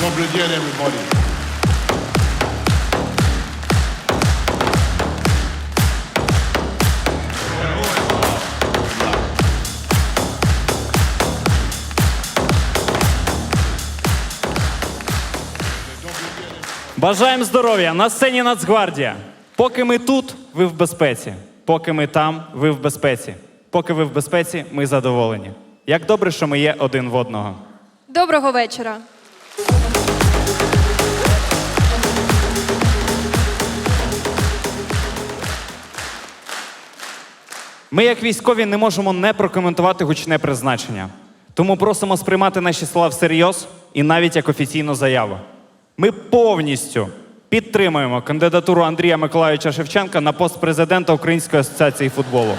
Добрый день, everybody. Бажаємо здоров'я! На сцені Нацгвардія. Поки ми тут, ви в безпеці. Поки ми там, ви в безпеці. Поки ви в безпеці, ми задоволені. Як добре, що ми є один в одного. Доброго вечора. Ми, як військові, не можемо не прокоментувати гучне призначення. Тому просимо сприймати наші слова всерйоз і навіть як офіційну заяву. Ми повністю підтримуємо кандидатуру Андрія Миколайовича Шевченка на пост президента Української асоціації футболу.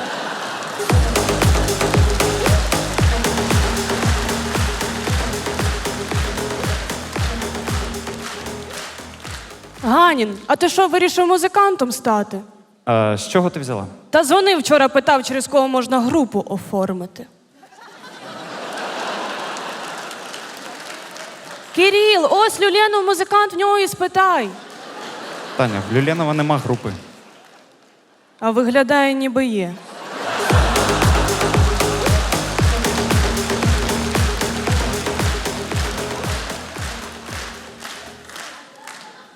Ганін, а ти що вирішив музикантом стати? А, з чого ти взяла? Та дзвонив вчора, питав, через кого можна групу оформити. Кирил, ось Люленов музикант в нього і спитай. Таня, в Люленова нема групи. А виглядає, ніби є.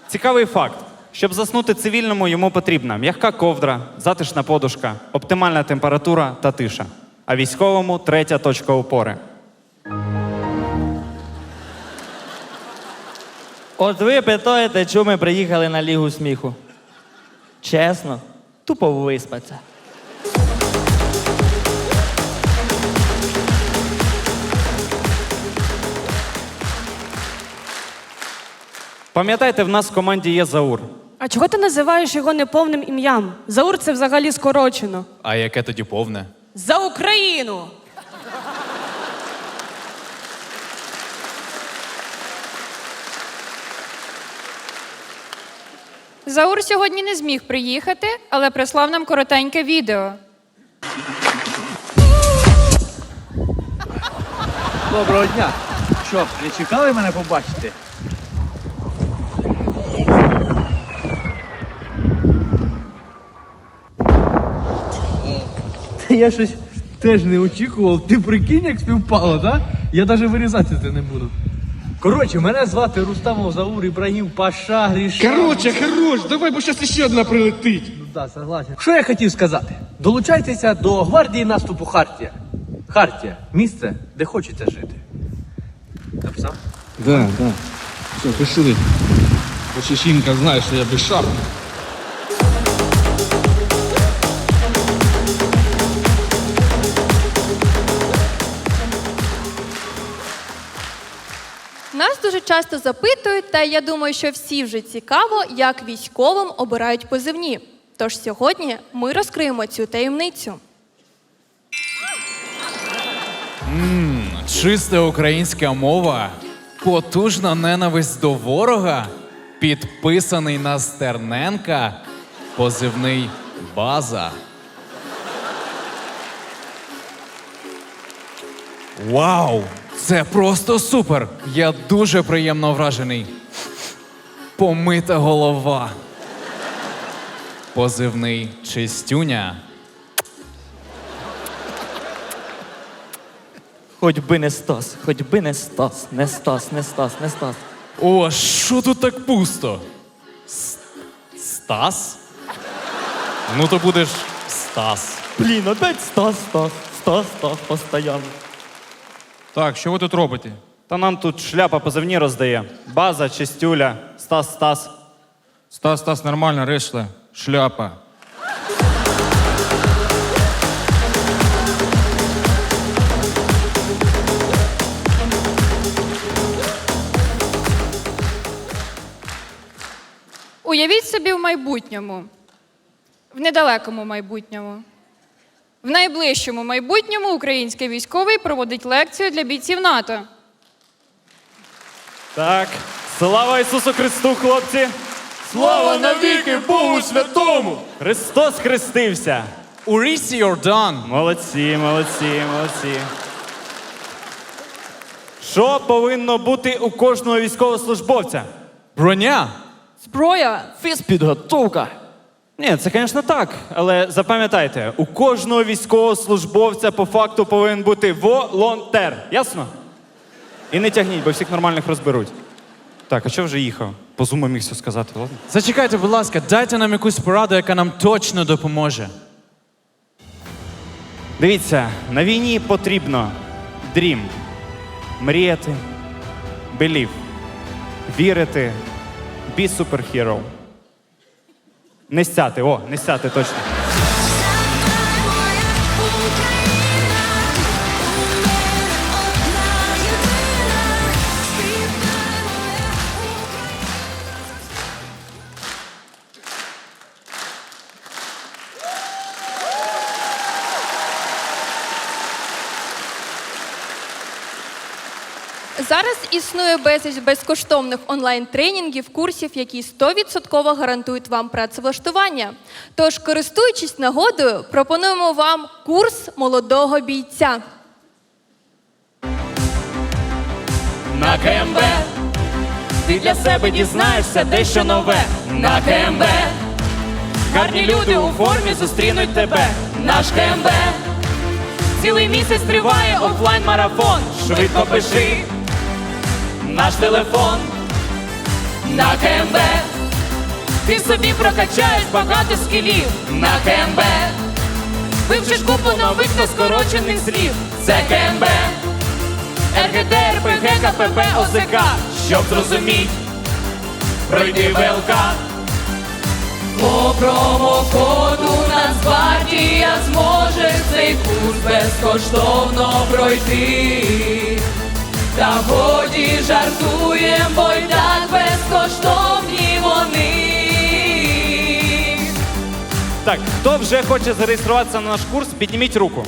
Цікавий факт. Щоб заснути цивільному, йому потрібна м'яка ковдра, затишна подушка, оптимальна температура та тиша. А військовому третя точка опори. От ви питаєте, чому ми приїхали на Лігу сміху. Чесно, тупо виспаться. Пам'ятайте, в нас в команді є Заур. А чого ти називаєш його неповним ім'ям? Заур це взагалі скорочено. А яке тоді повне? За Україну! Заур сьогодні не зміг приїхати, але прислав нам коротеньке відео. Доброго дня. Що, не чекали мене побачити? я щось теж не очікував. Ти прикинь, як співпало, так? Я навіть вирізати це не буду. Коротше, мене звати Рустамов Заур Ібрагім Паша Гріша. Короче, хорош, давай, бо сейчас ще одна прилетить. Ну так, согласен. Що я хотів сказати? Долучайтеся до гвардії наступу Хартія. Хартія місце, де хочеться жити. Написав? Да, да. Все, пішли. Жінка знає, що я без шапки. Часто запитують, та я думаю, що всі вже цікаво, як військовим обирають позивні. Тож сьогодні ми розкриємо цю таємницю. Чиста українська мова, потужна ненависть до ворога, підписаний на Стерненка, позивний база. Вау! Це просто супер! Я дуже приємно вражений. Помита голова. Позивний чистюня. Хоч би не Стас, хоч би не Стас, не Стас, не Стас, не Стас. О, що тут так пусто? С- Стас? Ну то будеш Стас. Блін, опять Стас, Стас, Стас, Стас, постоянно. Так, що ви тут робите? Та нам тут шляпа позивні роздає. База, чистюля, Стас, Стас. Стас, Стас, нормально, решта. Шляпа. Уявіть собі в майбутньому, в недалекому майбутньому. В найближчому майбутньому український військовий проводить лекцію для бійців НАТО. Так, слава Ісусу Христу, хлопці! Слава навіки Богу Святому! Христос хрестився! У рісі Йордан. Молодці, молодці, молодці. Що повинно бути у кожного військовослужбовця? Броня. Зброя, фізпідготовка. Ні, це, звісно, так. Але запам'ятайте, у кожного військовослужбовця по факту повинен бути волонтер. Ясно? І не тягніть, бо всіх нормальних розберуть. Так, а що вже їхав? По зуму міг все сказати, ладно? Зачекайте, будь ласка, дайте нам якусь пораду, яка нам точно допоможе. Дивіться, на війні потрібно дрім. Мріяти, белів, вірити, бі суперхіро. Не сяти, о, не сяти точно. Зараз існує безліч безкоштовних онлайн-тренінгів, курсів, які 100% гарантують вам працевлаштування. Тож, користуючись нагодою, пропонуємо вам курс молодого бійця. На КМБ ти для себе дізнаєшся дещо нове. На КМБ гарні люди у формі зустрінуть тебе. Наш КМБ цілий місяць триває офлайн-марафон. Швидко пиши наш телефон. На КМБ ти собі прокачаєш багато скілів. На КМБ вивчиш купу нових та скорочених слів. Це КМБ. РГД, РПГ, КПП, ОЗК, щоб зрозуміть, пройди ВЛК. По промокоду Нацгвардія зможе цей курс безкоштовно пройти. Та годі жартуєм, бо й так безкоштовні вони. Так, хто вже хоче зареєструватися на наш курс, підніміть руку.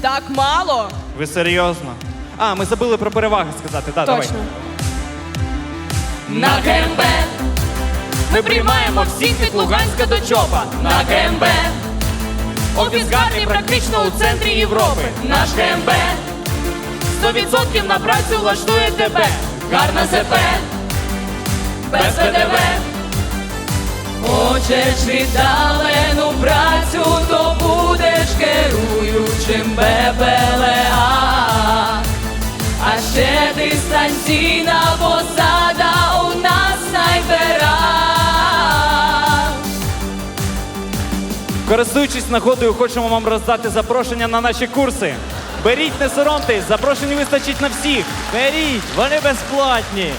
Так мало. Ви серйозно? А, ми забули про переваги сказати. Да, давай. Точно. На КМБ ми приймаємо всіх від Луганська до Чопа. На КМБ офіс гарний практично у центрі Європи. Наш КМБ 100% на працю влаштує тебе. Гарна ЗП, без ПДВ. Хочеш віддалену працю, то будеш керуючим БПЛА. А ще дистанційна посада у нас снайпера. Користуючись нагодою, хочемо вам роздати запрошення на наші курси. Беріть, не соромтесь, запрошень вистачить на всіх. Беріть, вони безплатні.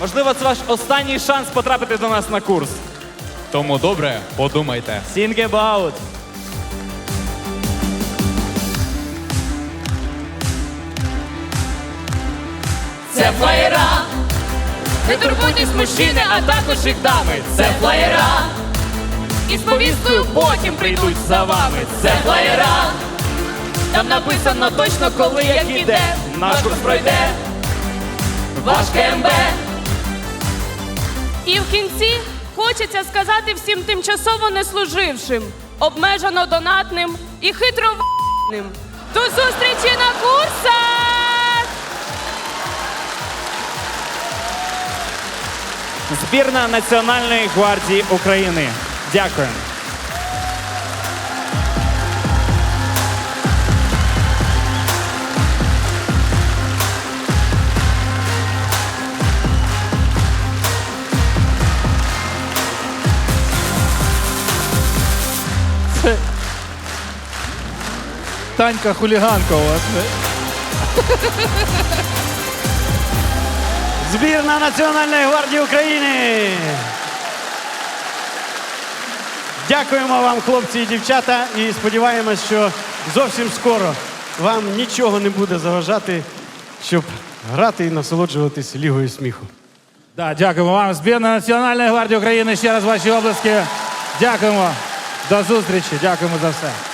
Можливо, це ваш останній шанс потрапити до нас на курс. Тому добре, подумайте. Think about. Це флаєра. Не турбуйтесь мужчини, а також їх дами. Це флаєра. І з повісткою потім прийдуть за вами. Це флаєра. Там написано точно, коли як іде. Наш курс пройде. Ваш КМБ. І в кінці хочеться сказати всім тимчасово неслужившим, обмежено донатним і хитро в**ним. До зустрічі на курсах! Збірна Національної гвардії України. Дякую. Танька хуліганка у вас. Збірна Національної гвардії України. Дякуємо вам, хлопці і дівчата, і сподіваємось, що зовсім скоро вам нічого не буде заважати, щоб грати і насолоджуватись лігою сміху. Да, дякуємо вам. Збірна Національної гвардії України. Ще раз ваші обласки. Дякуємо. До зустрічі. Дякуємо за все.